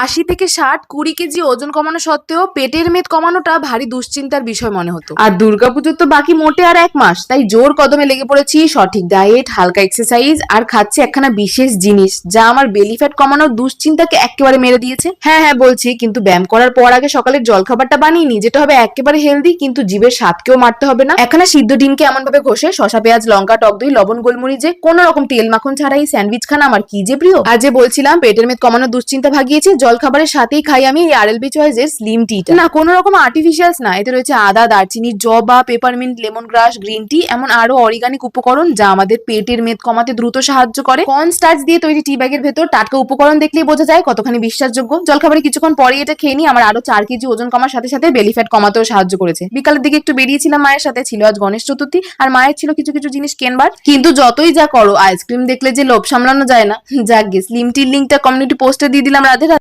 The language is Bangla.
আশি থেকে ষাট, কুড়ি কেজি ওজন কমানো সত্ত্বেও পেটের মেদ কমানোটা ভারী দুশ্চিন্তার বিষয় মনে হতো। আর দুর্গাপুজোর তো বাকি মোটে আর এক মাস, তাই জোর কদমে লেগে পড়েছি সঠিক ডায়েট হালকা এক্সারসাইজ আর খাচ্ছি একখানা বিশেষ জিনিস, যা আমার বেলি ফ্যাট কমানোর দুশ্চিন্তাকে একেবারে মেরে দিয়েছে। হ্যাঁ হ্যাঁ বলছি, কিন্তু ব্যায়াম করার পর আগে সকালের জলখাবারটা বানিয়ে নি, যেটা হবে একেবারে হেলদি কিন্তু জীবের স্বাদকেও মারতে হবে না। একখানা সিদ্ধ ডিমকে এমন ভাবে ঘষে শশা পেঁয়াজ, লঙ্কা, টক দই, লবণ, গোলমরিচে কোন রকম তেল মাখন ছাড়াই স্যান্ডউইচ খানা আমার কি যে প্রিয়। আর যে বলছিলাম, পেটের মেদ কমানোর দুশ্চিন্তা ভাগিয়েছে জল খাবারের সাথেই খাই আমি এই আরএলবি চয়েসের স্লিম টিটা না, কোনো রকম আর্টিফিশিয়ালস না, এতে রয়েছে আদা, দারচিনি, জবা peppermint lemon grass green tea এমন আরও অর্গানিক উপকরণ যা আমাদের পেটের মেদ কমাতে দ্রুত সাহায্য করে। কর্ন স্টার্চ দিয়ে তৈরি টি ব্যাগের ভেতর টাটকা উপকরণ দেখলেই বোঝা যায় কতখানি বিশ্বাসযোগ্য। জলখাবারে কিছুক্ষণ পরে এটা খেয়ে নিই আমার আরও চার কেজি ওজন কমার সাথে সাথে বেলি ফ্যাট কমাতেও সাহায্য করেছে। বিকালের দিকে একটু বেরিয়েছিলাম মায়ের সাথে, ছিল আজ গণেশ চতুর্থী, আর মায়ের ছিল কিছু কিছু জিনিস কেনবার। কিন্তু যতই যা করো আইসক্রিম দেখলে যে লোভ সামলানো যায় না। যাক গে স্লিম টির লিঙ্কটা কমিউনিটি পোস্টে দিয়ে দিলাম রাধে।